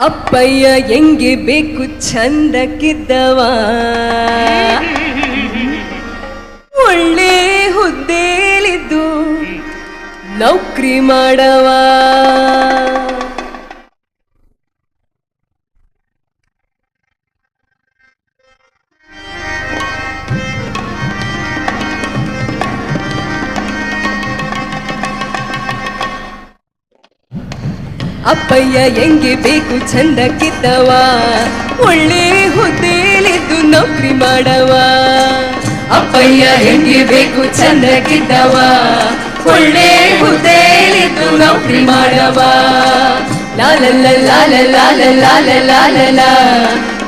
ಅಪ್ಪಯ್ಯ ಹೆಂಗೆ ಬೇಕು ಚಂದಕ್ಕಿದ್ದವ ಒಳ್ಳೆ ಹುದ್ದೇಲಿದ್ದು ನೌಕರಿ ಮಾಡವ. ಅಪ್ಪಯ್ಯ ಹೆಂಗೆ ಬೇಕು ಚಂದ ಕಿದ್ದವ ಒಳ್ಳೆ ಹುದ್ದೇಲಿದ್ದು ನೌಕರಿ ಮಾಡವ ಅಪ್ಪಯ್ಯ ಹೆಂಗೆ ಬೇಕು ಚಂದಕ್ಕಿದ್ದವ ಒಳ್ಳೆ ಹುದ್ದೇಲಿದ್ದು ನೌಕರಿ ಮಾಡವ ಲಾಲ ಲಾಲ ಲಾಲ ಲಾಲ ಲಾಲ ಲಾಲ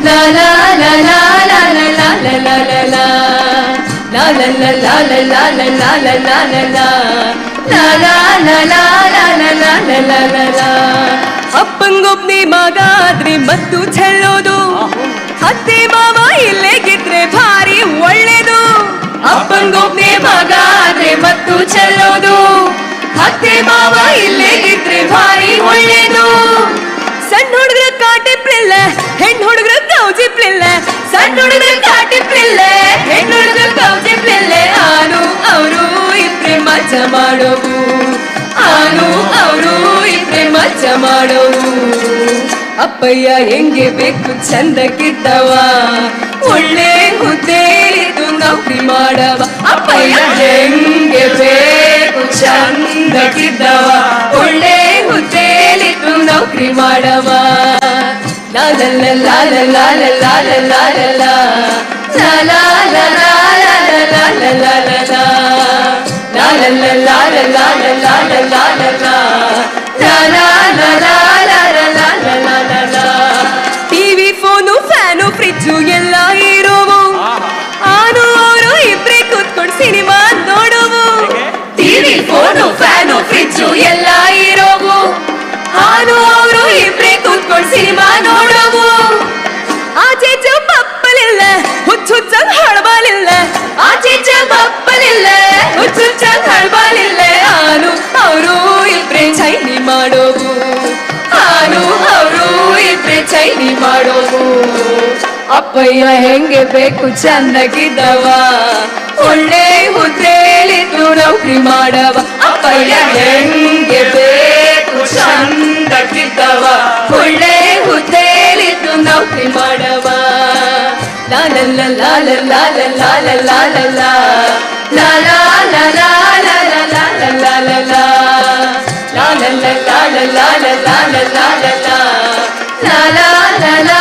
ಲಾಲ ಲಾಲ ಲಾಲ ಲಾಲ ಲಾಲ ಲಾಲ ಲಾಲ ಲಾಲ ಲಾಲ ಲಾ ಲಾಲ ಅಪ್ಪಂಗೊಬ್ನೇ ಮಗ ಆದ್ರೆ ಮತ್ತು ಚೆಲ್ಲೋದು ಅತ್ತೆ ಮಾವ ಇಲ್ಲೇ ಗಿದ್ರೆ ಭಾರಿ ಒಳ್ಳೇದು. ಅಪ್ಪಂಗೊಬ್ನೇ ಮಗ ಆದ್ರೆ ಮತ್ತು ಚೆಲ್ಲೋದು ಅತ್ತೆ ಮಾವ ಇಲ್ಲೇ ಗಿದ್ರೆ ಭಾರಿ ಒಳ್ಳೇದು. ಸಣ್ಣ ಹುಡುಗರ ಕಾಟಿ ಪ್ರಿಲ್ಲ ಹೆಣ್ಣು ಹುಡುಗರ ಕೌಜಿ ಪ್ರಿಲ್ಲ ಸಣ್ಣ ಹುಡುಗರ ಕಾಟಿ ಪ್ರಿಲ್ಲ ಹೆಣ್ಣು ಹುಡುಗರ ಕೌಜಿ ಪ್ರಿಲ್ಲ ಆನು ಅವರು ಇದ್ರೆ ಮಜ ಮಾಡೋವು ಅಪ್ಪಯ್ಯ ಹೆಂಗೆ ಬೇಕು ಚಂದಕ್ಕಿದ್ದವ ಒಳ್ಳೆ ಹುದ್ದೆಲಿದ್ದು ನೌಕರಿ ಮಾಡವ ಅಪ್ಪಯ್ಯ ಹೆಂಗೆ ಬೇಕು ಚಂದಕ್ಕಿದ್ದವ ಒಳ್ಳೆ ಹುದ್ದೆಲಿದ್ದು ನೌಕರಿ ಮಾಡವ ಲಾಲಲ್ಲ ಲಾಲ ಲಾಲ ಲಾಲ ಲಾಲ ಲಾ ಲಾಲ ಲಾಲ ಲಾಲ ಲಾಲ ಲಾ ಲಾಲಲ್ಲ ಲಾಲ ಲಾಲ ಫ್ಯಾನು, ಫ್ರಿಜ್ಜು, ಎಲ್ಲ ಇರೋವು. ಆನು ಅವರು ಇಬ್ರೇ ಕೂತ್ಕೊಂಡು ಸಿನಿಮಾ ನೋಡುವು. ಆಚೀಚ ಬಪ್ಪಲಿಲ್ಲ ಹಳಬಾಲಿಲ್ಲ. ಹಳಬಲಿಲ್ಲ ಪಪ್ಪಲಿಲ್ಲ ಬಪ್ಪಲಿಲ್ಲ ಹುಚ್ಚುಚ್ಚಂಗ್ ಹಳಬಲಿಲ್ಲ. ಆನು ಅವರು ಇಬ್ರೇ ಚೈನಿ ಮಾಡೋವು. ಆನು ಅವರು ಇಬ್ರೇ ಚೈನಿ ಮಾಡೋವು. ಅಪ್ಪಯ್ಯ ಹೆಂಗೆ ಬೇಕು, ಚೆನ್ನಾಗಿದ್ದವ. ಒಳ್ಳೆ ನೌಕರಿ ಮಾಡವ ಅಪ್ಪಯ್ಯ ಹೆಂಗೆ ಬೇಕು ಚಂದಗಿದ್ದವ ಒಳ್ಳೆ ಹುದ್ದೆಲಿದ್ದು ನೌಕರಿ ಮಾಡವ ಲಾಲಲ್ಲ ಲಾಲ ಲಾಲ ಲಾಲ ಲಾಲ ಲಾ ಲಾಲ ಲಾಲ ಲಾಲ ಲಾಲ ಲಾಲ ಲಾ ಲಾಲಲ್ಲ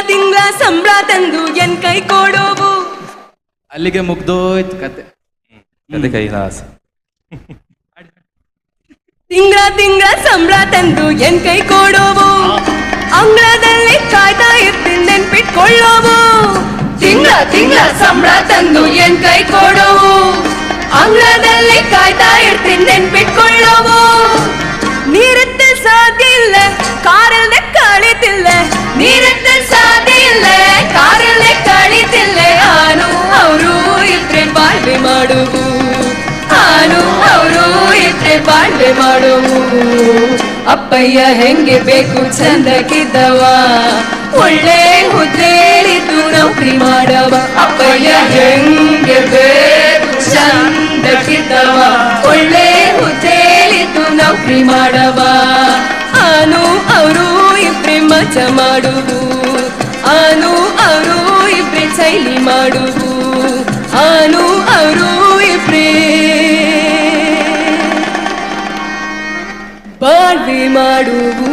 ತಿಂಗಳ ತಿಂಗಳ ಸಂಬಳ ತಂದು ಎನ್ ಕೈ ಕೊಡೋವು ಅಲ್ಲಿಗೆ ಮುಗ್ದೋಯ್ತು ಕತೆ ಕತೆ ಕೈಲಾಸ ತಿಂಗಳ ತಿಂಗಳ ಸಂಬಳ ತಂದು ಎನ್ ಕೈ ಕೊಡೋವು ಅಂಗಳದಲ್ಲಿ ಕಾಯ್ತಾ ಇರ್ತೀನಿ ನೆನ್ಪಿಟ್ಕೊಳ್ಳೋವು ತಿಂಗಳ ತಿಂಗಳ ಸಂಬಳ ತಂದು ಎನ್ ಕೈ ಕೊಡೋವು ಅಂಗಳದಲ್ಲಿ ಕಾಯ್ತಾ ಇರ್ತೀನಿ ನೆನ್ಪಿಟ್ಕೊಳ್ಳೋವು ನೀರತ್ತೆ ಸಾಧ್ಯ ಇಲ್ಲ ಕಾರಲ್ಲದೆ ಕಳಿತಿಲ್ಲ ನೀರತ್ತೆ ಮಾಡುವು ಆನು ಅವರು ಇದ್ರೆ ಬಾಳ್ವೆ ಮಾಡುವು. ಅಪ್ಪಯ್ಯ ಹೆಂಗೆ ಬೇಕು ಚಂದಕ್ಕಿದ್ದವ. ಒಳ್ಳೆ ಹುದ್ದೆಲಿದ್ದು ನೌಕರಿ ಮಾಡವ. ಅಪ್ಪಯ್ಯ ಹೆಂಗೆ ಬೇಕು ಚಂದಕ್ಕಿದ್ದವ. ಒಳ್ಳೆ ಹುದ್ದೆಲಿದ್ದು ನೌಕರಿ ಮಾಡವ. ಆನು ಅವರು ಇಬ್ರೆ ಮಜ ಮಾಡುವು ಆನು ಅವರು ಇಬ್ರೆ ಶೈಲಿ ಮಾಡುವು ಮಾಡುವು